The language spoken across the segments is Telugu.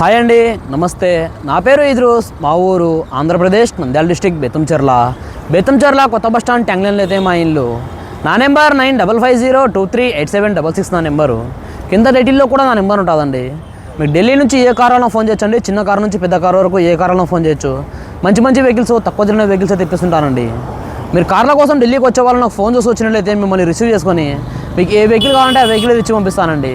హాయ్ అండి నమస్తే. నా పేరు ఇద్రూస్ మా ఊరు ఆంధ్రప్రదేశ్ నంద్యాల డిస్టిక్ బెత్తంచెర్ల బెత్తంచెర్ల కొత్త బస్ స్టాండ్ ట్యాంగ్లైన్లో అయితే మా ఇల్లు. నా number nine double five zero two three eight seven double six నా నెంబరు. కింద డైటిల్లో కూడా నా నెంబర్ ఉంటుందండి. మీకు ఢిల్లీ నుంచి ఏ కారులో ఫోన్ చేయొచ్చండి చిన్న కారు నుంచి పెద్ద కారు వరకు ఏ కారులో ఫోన్ చేయొచ్చు. మంచి మంచి వెహికల్స్ తక్కువ తిరిగిన వెహికల్స్ అయితే తెప్పిస్తుంటానండి. మీరు కార్ల కోసం ఢిల్లీకి వచ్చే వాళ్ళు నాకు ఫోన్ చేసి వచ్చినట్లయితే మిమ్మల్ని రిసీవ్ చేసుకొని మీకు ఏ వెహికల్ కావాలంటే ఆ వెహికల్ ఇచ్చి పంపిస్తానండి.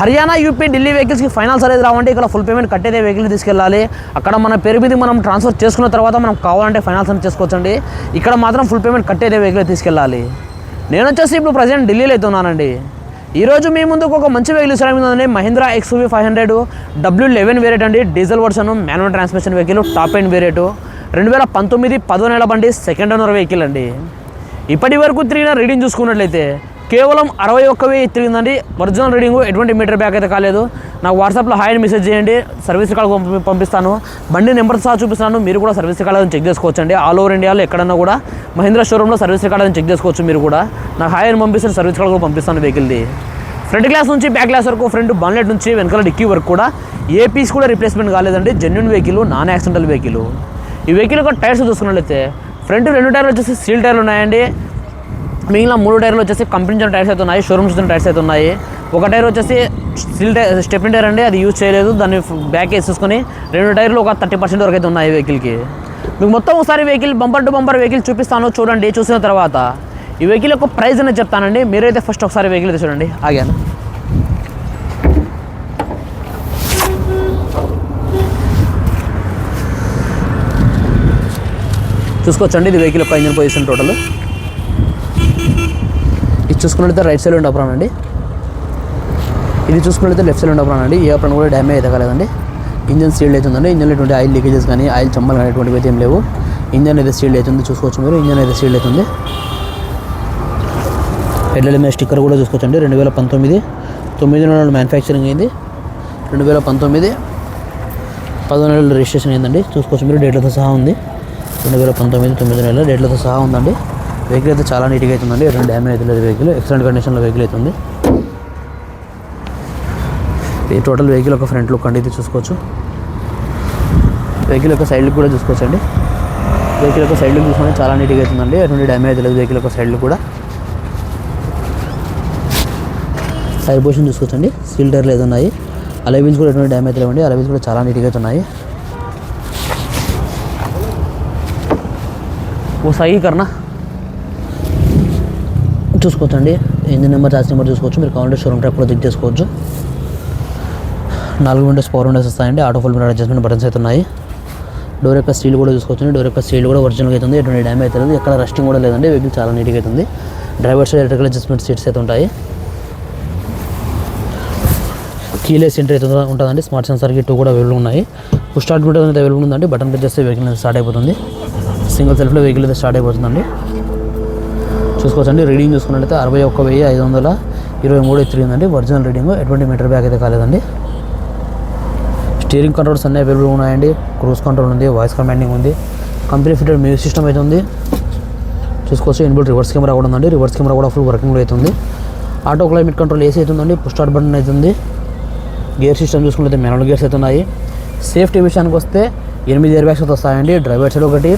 హర్యానా యూపీ ఢిల్లీ వెహికల్స్కి ఫైనాన్స్ అనేది రావండి ఇక్కడ ఫుల్ పేమెంట్ కట్టేదే వెహికల్ తీసుకెళ్ళాలి. అక్కడ మన పేరు మీద మనం ట్రాన్స్ఫర్ చేసుకున్న తర్వాత మనం కావాలంటే ఫైనాన్స్ అనేది చేసుకోవచ్చండి. ఇక్కడ మాత్రం ఫుల్ పేమెంట్ కట్టేదే వెహికల్ తీసుకెళ్ళాలి. నేను వచ్చేసి ఇప్పుడు ప్రజెంట్ ఢిల్లీలో అయితే ఉన్నానండి. ఈరోజు మీ ముందుకు ఒక మంచి వెహికల్ ఇస్తారండి Mahindra XUV five hundred W eleven variant అండి. Diesel version manual transmission vehicle top end variant రెండు వేల పంతొమ్మిది పదో నెల బండి సెకండ్ ఓనర్ వెహికల్ అండి. ఇప్పటి వరకు తిరిగిన రీడింగ్ చూసుకున్నట్లయితే కేవలం అరవై ఒక్క వెయ్యి తిరిగిందండి. ఒరిజినల్ రీడింగ్ ఎటువంటి మీటర్ బ్యాక్ అయితే కాలేదు. నాకు వాట్సాప్లో హాయ్ మెసేజ్ చేయండి. సర్వీస్ కాల్ పంపి- పంపిస్తాను. బండి నెంబర్ సహా చూపిస్తాను మీరు కూడా సర్వీస్ రికార్డ్ చెక్ చేసుకోవచ్చండి. ఆల్ ఓవర్ ఇండియాలో ఎక్కడన్నా కూడా మహీంద్రా షోరూంలో సర్వీస్ రికార్డ్ చెక్ చేసుకోవచ్చు మీరు కూడా. నాకు హాయ్ అని పంపిస్తే సర్వీస్ రికార్డ్ కూడా పంపిస్తాను వెహికల్ది ఫ్రంట్ గ్లాస్ నుంచి బ్యాక్ గ్లాస్ వరకు ఫ్రంట్ బాన్లెట్ నుంచి వెనకాల డిక్కీ వరకు కూడా ఏ పీస్ కూడా రిప్లేస్మెంట్ కాలేదండి. Genuine vehicle non accidental vehicle ఈ వెహికల్ యొక్క టైర్స్ చూసుకున్నట్లయితే ఫ్రంట్ రెండు టైర్లు వచ్చేసి సీల్ టైర్లు ఉన్నాయండి. మిగిలిన మూడు టైర్లు వచ్చేసి కంపెనీ నుంచి టైర్స్ అయితే ఉన్నాయి షోరూమ్ నుంచి టైర్స్ అయితే ఉన్నాయి. ఒక టైర్ వచ్చేసి స్టిల్ టైర్ స్టెప్ని టైర్ అండి అది యూజ్ చేయలేదు దాన్ని బ్యాక్ వేసేసుకొని రెండు టైర్లు ఒక థర్టీ పర్సెంట్ వరకు అయితే ఉన్నాయి వెహికల్కి. మీకు మొత్తం ఒకసారి vehicle bumper to bumper vehicle చూపిస్తాను చూడండి చూసిన తర్వాత. ఈ వెహికల్ యొక్క ప్రైస్ అనేది చెప్తానండి మీరైతే ఫస్ట్ ఒకసారి వెహికల్ అయితే చూడండి ఆగాను. చూసుకోవచ్చండి ఇది వెహికల్ యొక్క ఇంజన్ పొజిషన్ టోటల్. చూసుకున్నట్లయితే రైట్ సైడ్ ఉండే అప్రాన్ అండి. ఇది చూసుకున్నట్లయితే లెఫ్ట్ సైడ్ ఉండే అప్రాన్ అండి. ఏ అప్రాన్ కూడా డ్యామేజ్ అయితే కాలేదండి ఇంజన్ సీల్డ్ అవుతుందండి ఇంజన్లో ఎటువంటి ఆయిల్ లీకేజెస్ కానీ ఆయిల్ చమ్మలు కానీ ఎటువంటివి అయితే ఏం లేవు. ఇంజన్ అయితే సీల్డ్ అవుతుంది చూసుకోవచ్చు మీరు. ఇంజన్ అయితే సీల్డ్ అవుతుంది హెడ్లైట్ మీద స్టిక్కర్ కూడా చూసుకోవచ్చండి. రెండు వేల పంతొమ్మిది తొమ్మిది నెలలు మ్యానుఫ్యాక్చరింగ్ అయింది. రెండు వేల పంతొమ్మిది పదో నెలలు రిజిస్ట్రేషన్ అయిందండి. చూసుకోవచ్చు మీరు. డేట్లతో సహా ఉంది. రెండు వేల పంతొమ్మిది తొమ్మిది నెలల డేట్లతో సహా ఉందండి. వెహికల్ అయితే చాలా నీట్గా అవుతుందండి ఎటువంటి డ్యామేజ్ అయితే లేదు వెహికల్ ఎక్సలెంట్ కండిషన్లో వెహికల్ అవుతుంది ఈ టోటల్ వెహికల్ ఒక ఫ్రంట్ లుక్ అండి. ఇది చూసుకోవచ్చు. వెహికల్ యొక్క సైడ్ లుక్ కూడా చూసుకోవచ్చండి. వెహికల్ యొక్క సైడ్ లుక్ చూసుకుంటే చాలా నీట్గా అవుతుందండి ఎటువంటి డ్యామేజ్ లేదు వెహికల్ యొక్క సైడ్ లుక్ కూడా. టైర్ పొజిషన్ చూసుకోవచ్చండి. సీల్ టైర్లు ఏదో ఉన్నాయి. అలైవిల్స్ కూడా ఎటువంటి డ్యామేజ్ లేవండి. అలైవిల్స్ కూడా చాలా నీట్గా అవుతున్నాయి ఉన్నాయి. ఓ సహీ కర్నా చూసుకోవచ్చండి. ఇంజిన్ నెంబర్ చార్జ్ నెంబర్ చూసుకోవచ్చు. మీరు కావాలంటే షోరూమ్ ట్రాక్ కూడా చెక్ చేసుకోవచ్చు. నాలుగు విండోస్ పవర్ విండోస్ వస్తాయండి. Auto full mirror adjustment buttons అయితే ఉన్నాయి. డోర్ యొక్క స్టీల్ కూడా చూసుకోవచ్చు డోర్ యొక్క స్టీల్ కూడా ఒరిజినల్గా అవుతుంది ఎటువంటి డ్యామేజ్ అయితే లేదు. ఎక్కడ రస్టింగ్ కూడా లేదండి. వెహికల్ చాలా నీట్గా అవుతుంది driver side electrical adjustment seats అయితే ఉంటాయి. కీలెస్ ఎంట్రీ అయితే ఉంటుందండి. స్మార్ట్ సెన్సార్కి టూ కూడా అవైలబుల్ ఉన్నాయి. పుష్ స్టార్ట్ కూడా అయితే అవైలబుల్ ఉందండి. బటన్ ప్రెస్ చేస్తే వెహికల్ అయితే స్టార్ట్ అయిపోతుంది. సింగిల్ సెల్ఫ్లో వెహికల్ అయితే స్టార్ట్ అయిపోతుందండి. చూసుకోవచ్చండి. రీడింగ్ చూసుకున్నట్లయితే అరవై ఒక్క వెయ్యి ఐదు వందల ఇరవై మూడు తిరిగిందండి ఒరిజినల్ రీడింగ్ ఎటువంటి మీటర్ బ్యాగ్ అయితే కాలేదండి. స్టీరింగ్ కంట్రోల్స్ అన్నీ అవైలబుల్ ఉన్నాయండి. క్రూజ్ కంట్రోల్ ఉంది వాయిస్ కమాండింగ్ ఉంది కంపెనీ ఫిటెడ్ మ్యూజిక్ సిస్టమ్ అయితే ఉంది. చూసుకోవచ్చు ఇన్బుల్ రివర్స్ కెమెరా కూడా ఉందండి. రివర్స్ కెమెరా కూడా ఫుల్ వర్కింగ్లో అవుతుంది ఆటో క్లైమేట్ కంట్రోల్ ఏసీ అవుతుందండి పుష్ స్టార్ట్ బటన్ అవుతుంది గేర్ సిస్టమ్ చూసుకుంటే మెనల్ గేర్స్ అయితే ఉన్నాయి. సేఫ్టీ విషయానికి వస్తే ఎనిమిది ఇయర్ బ్యాగ్స్ అయితే వస్తాయండి. డ్రైవర్ సైడ్ ఒకటి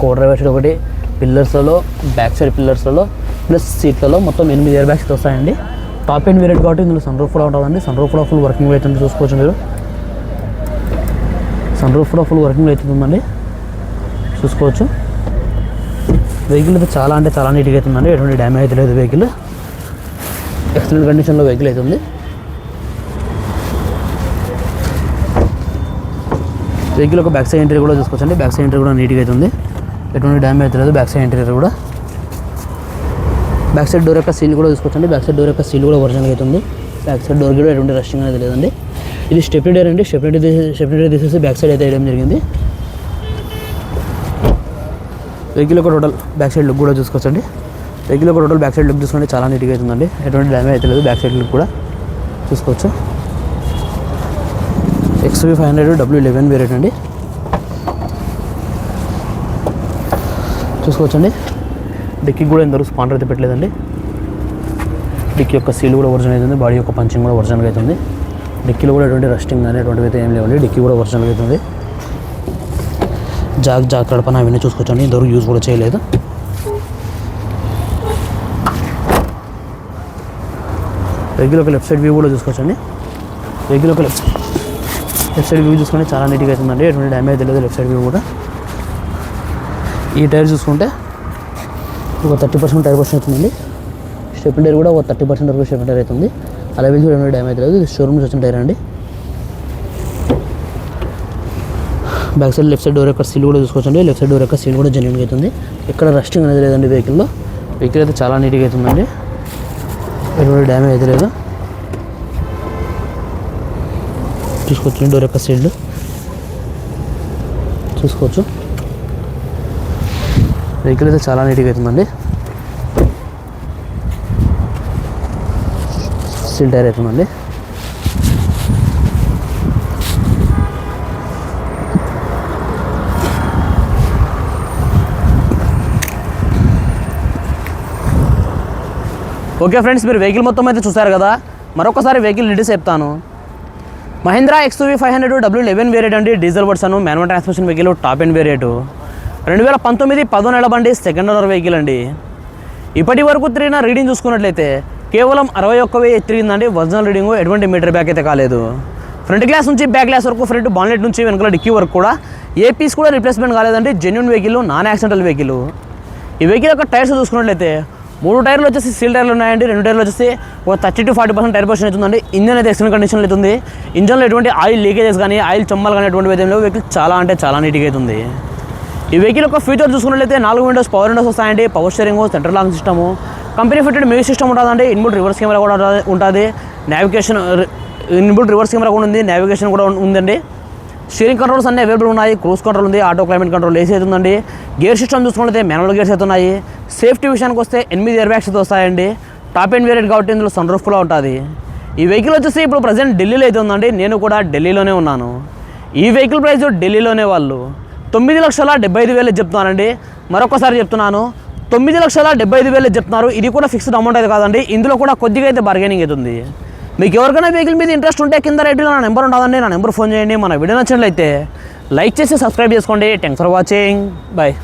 కో డ్రైవర్ సైడ్ ఒకటి పిల్లర్స్లలో బ్యాక్ సైడ్ పిల్లర్స్లలో ప్లస్ సీట్లలో మొత్తం ఎనిమిది ఇయర్ బ్యాగ్స్ వస్తాయండి టాప్ ఎండ్ వేరియట్ కాబట్టి ఇందులో సన్ రూఫ్ కూడా ఉంటుందండి సన్ రూఫ్ కూడా ఫుల్ వర్కింగ్ అవుతుంది చూసుకోవచ్చు మీరు. సన్ రూఫ్ కూడా ఫుల్ వర్కింగ్ అవుతుందండి చూసుకోవచ్చు. వెహికల్ అయితే చాలా అంటే చాలా నీట్గా అవుతుందండి ఎటువంటి డ్యామేజ్ అయితే లేదు వెహికల్ ఎక్సలెంట్ కండిషన్లో వెహికల్ అవుతుంది వెహికల్ ఒక బ్యాక్ సైడ్ ఎంట్రీ కూడా చూసుకోవచ్చండి. బ్యాక్ సైడ్ ఎంట్రీ కూడా నీట్గా అవుతుంది ఎటువంటి డ్యామేజ్ అయితే లేదు బ్యాక్ సైడ్ ఇంటీరియర్ కూడా. బ్యాక్ సైడ్ డోర్ యొక్క సీల్ కూడా చూసుకోవచ్చండి. బ్యాక్ సైడ్ డోర్ యొక్క సీల్ కూడా ఒరిజినల్ అవుతుంది బ్యాక్ సైడ్ డోర్ కూడా ఎటువంటి రషింగ్ అనేది లేదండి. ఇది స్టెప్నీ డైర్ అండి. స్టెప్నీ డైర్ తీసే స్టెప్నీ తీసేసి బ్యాక్ సైడ్ అయితే వేయడం జరిగింది. వెహికల్ ఒక టోటల్ బ్యాక్ సైడ్ లుక్ కూడా చూసుకోవచ్చండి. వెహికల్ ఒక టోటల్ బ్యాక్ సైడ్ లుక్ చూసుకుంటే చాలా నీట్గా అవుతుందండి. ఎటువంటి డ్యామేజ్ అయితే లేదు. బ్యాక్ సైడ్ లుక్ కూడా చూసుకోవచ్చు. XUV five hundred W eleven variant అండి. చూసుకోవచ్చండి. డిక్కీ కూడా ఎందరూ స్పాండర్ అయితే పెట్టలేదండి. డిక్కీ యొక్క సీల్ కూడా ఒరిజినల్ అవుతుంది బాడీ యొక్క పంచింగ్ కూడా ఒరిజినల్గా అవుతుంది డిక్కీలో కూడా ఎటువంటి రస్టింగ్ కానీ అటువంటివి అయితే ఏం లేవండి డిక్కీ కూడా ఒరిజినల్గా అవుతుంది జాగ్ జాగ్ కడపన అవన్నీ చూసుకోవచ్చండి ఇంతవరకు యూజ్ కూడా చేయలేదు. రెగ్యులర్ ఒక లెఫ్ట్ సైడ్ వ్యూ కూడా చూసుకోవచ్చండి. రెగ్యులర్ ఒక లెఫ్ట్ లెఫ్ట్ సైడ్ వ్యూ చూసుకుంటే చాలా నీట్గా అవుతుందండి ఎటువంటి డ్యామేజ్ లేదు లెఫ్ట్ సైడ్ వ్యూ కూడా. ఈ టైర్ చూసుకుంటే ఒక థర్టీ పర్సెంట్ టైర్ పర్సెంట్ అవుతుందండి. స్టెప్ టైర్ కూడా ఒక థర్టీ పర్సెంట్ వరకు స్టెప్ టైర్ అవుతుంది. అలా వెళ్ళి కూడా డ్యామేజ్ లేదు. ఇది షోరూమ్ నుంచి వచ్చిన టైర్ అండి. Back side left side door యొక్క సీల్ కూడా చూసుకోవచ్చండి. లెఫ్ట్ సైడ్ డోర్ యొక్క సీల్ కూడా జెన్యున్గా అవుతుంది. ఎక్కడ రస్టింగ్ అనేది లేదండి వెహికల్లో వెహికల్ అయితే చాలా నీట్గా అవుతుందండి. ఎటువంటి డ్యామేజ్ అయితే లేదు. చూసుకోవచ్చు డోర్ యొక్క సీల్డ్ చూసుకోవచ్చు. వెహికల్ అయితే చాలా నీట్గా అవుతుందండి సీల్ టైర్ అవుతుందండి ఓకే ఫ్రెండ్స్ మీరు వెహికల్ మొత్తం అయితే చూసారు కదా? మరొకసారి వెహికల్ డీటెయిల్స్ చెప్తాను. Mahindra XUV five hundred W eleven variant అండి. Diesel version manual transmission vehicle top end variant రెండు వేల పంతొమ్మిది పదో నెల బండి సెకండ్ ఓనర్ వెహికల్ అండి. ఇప్పటి వరకు తిరిగిన రీడింగ్ చూసుకున్నట్లయితే కేవలం అరవై ఒక్క వెయ్యి తిరిగిందండి. ఒరిజినల్ రీడింగ్ ఎటువంటి మీటర్ బ్యాక్ అయితే కాలేదు. ఫ్రంట్ గ్లాస్ నుంచి బ్యాక్ గ్లాస్ వరకు ఫ్రంట్ బాన్లెట్ నుంచి వెనకాల డిక్కీ వరకు కూడా ఏ పీస్ కూడా రిప్లేస్మెంట్ కాలేదండి. Genuine vehicle non accidental vehicle. ఈ వెహికల్ యొక్క టైర్స్ చూసుకున్నట్లయితే మూడు టైర్లు వచ్చేసి సీల్ టైర్లు ఉన్నాయండి. రెండు టైర్లు వచ్చేసి ఒక thirty to forty percent tyre percent అవుతుందండి. ఇంజన్ అయితే ఎక్సలెంట్ కండిషన్లో అవుతుంది. ఇంజన్లో ఎటువంటి ఆయిల్ లీకేజెస్ కానీ ఆయిల్ చొమ్మలు కానీ ఎటువంటి వెహికల్ చాలా అంటే చాలా నీట్గా అవుతుంది. ఈ వెహికల్ యొక్క ఫీచర్ చూసుకున్నట్లయితే నాలుగు విండోస్ పవర్ విండోస్ వస్తాయండి. Power steering central lock system company fitted music system ఉంటుందండి. ఇన్బుల్ రివర్స్ కెమెరా కూడా ఉంటుంది- నావిగేషన్ ఇన్బుల్ రివర్స్ కెమెరా కూడా ఉంది. నావిగేషన్ కూడా ఉందండి. స్టీరింగ్ కంట్రోల్స్ అన్ని అవైలబుల్ ఉన్నాయి. క్రూజ్ కంట్రోల్ ఉంది. ఆటో క్లైమేట్ కంట్రోల్ ఏసీ అవుతుందండి గేర్ సిస్టమ్ చూసుకుంటే మ్యానువల్ గేర్స్ అవుతున్నాయి సేఫ్టీ విషయానికి వస్తే ఎనిమిది ఇయర్ బ్యాగ్స్ అయితే వస్తాయండి. టాప్ ఎండ్ వేరియట్ కాబట్టి ఇందులో సన్ రూఫ్ కూడా ఉంటుంది. ఈ వెహికల్ వచ్చేసి ఇప్పుడు ప్రజెంట్ ఢిల్లీలో అయితే ఉందండి. నేను కూడా ఢిల్లీలోనే ఉన్నాను. ఈ వెహికల్ ప్రైస్ ఢిల్లీలోనే వాళ్ళు. తొమ్మిది లక్షల డెబ్బై ఐదు వేలు చెప్తున్నానండి. మరొకసారి చెప్తున్నాను. తొమ్మిది లక్షల డెబ్బై ఐదు వేలు చెప్తున్నారు. ఇది కూడా ఫిక్స్డ్ అమౌంట్ అయితే కాదండి. ఇందులో కూడా కొద్దిగా అయితే బార్గెనింగ్ అవుతుంది మీకు ఎవరికైనా వెహికల్ మీద ఇంట్రెస్ట్ ఉంటే కింద రేట్లో నా నెంబర్ ఉంటుందండి నా నెంబర్ ఫోన్ చేయండి. మన వీడియో నచ్చినట్లయితే లైక్ చేసి సబ్స్క్రైబ్ చేసుకోండి. Thanks for watching bye